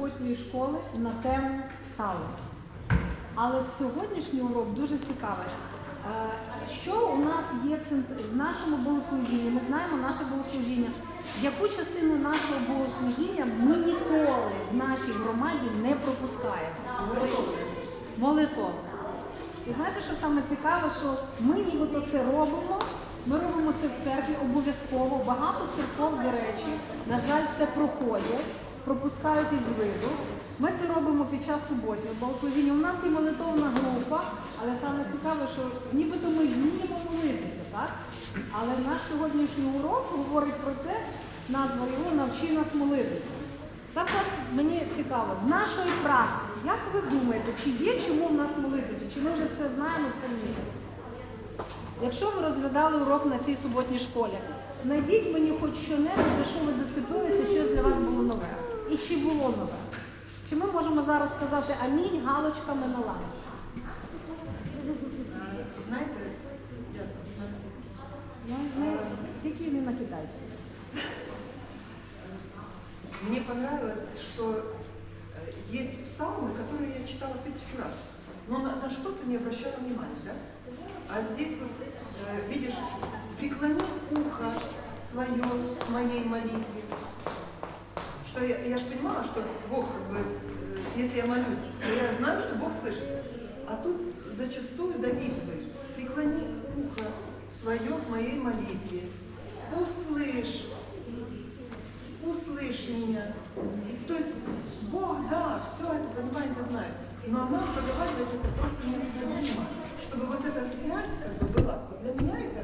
суботньої школи на тему сало. Але сьогоднішній урок дуже цікавий. Е, Що у нас є в нашому богослужінні? Ми знаємо наше богослужіння. Яку частину нашого богослужіння ми ніколи в нашій громаді не пропускаємо? Молитов. І знаєте, що саме цікаве, що ми нібито це робимо. Ми робимо це в церкві обов'язково. Багато церков, до речі, на жаль, це проходять, пропускають із виду. Ми це робимо під час суботнього богослужіння. У нас є молитовна група, але саме цікаве, що нібито ми вміємо молитися, так? Але наш сьогоднішній урок говорить про те, назва його навчи нас молитися. Так от мені цікаво, з нашої практики, як ви думаєте, чи є чому в нас молитися? Чи ми вже все знаємо, все вміємо? Якщо ви розглядали урок на цій суботній школі, знайдіть мені хоч що-небудь, чи було нове? Чи ми можемо зараз сказати амінь галочками на лаві? Знаєте, я на російській. Ну, не, тільки не на китайській. Мне понравилось, что э, есть псалмы, которые я читала тысячу раз, но на, на что-то не обращала внимания, да? А здесь вот, э, видишь, преклони ухо свое к моей молитве. что я, я же понимала, что Бог, как бы, э, если я молюсь, то я знаю, что Бог слышит. А тут зачастую Давид говорит, преклони ухо свое к моей молитве. Услышь, услышь меня. То есть Бог, да, все это понимает и знает. Но нам проговаривать это просто необходимо, чтобы вот эта связь как бы была. Вот для меня это,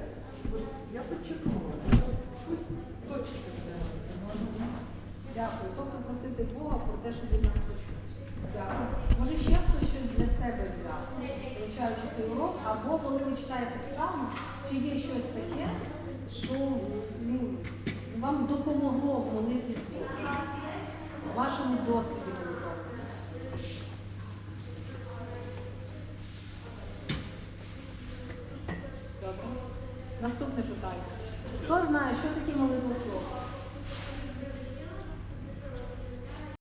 Дякую. Тобто просити Бога про те, що він нас почув. Дякую. Може ще хтось щось для себе взяв, вивчаючи цей урок, або коли ви читаєте псалми, чи є щось таке, що ну, вам допомогло в молитві в вашому досвіді молитовному? Добре. Наступне питання. Хто знає, що таке молитва?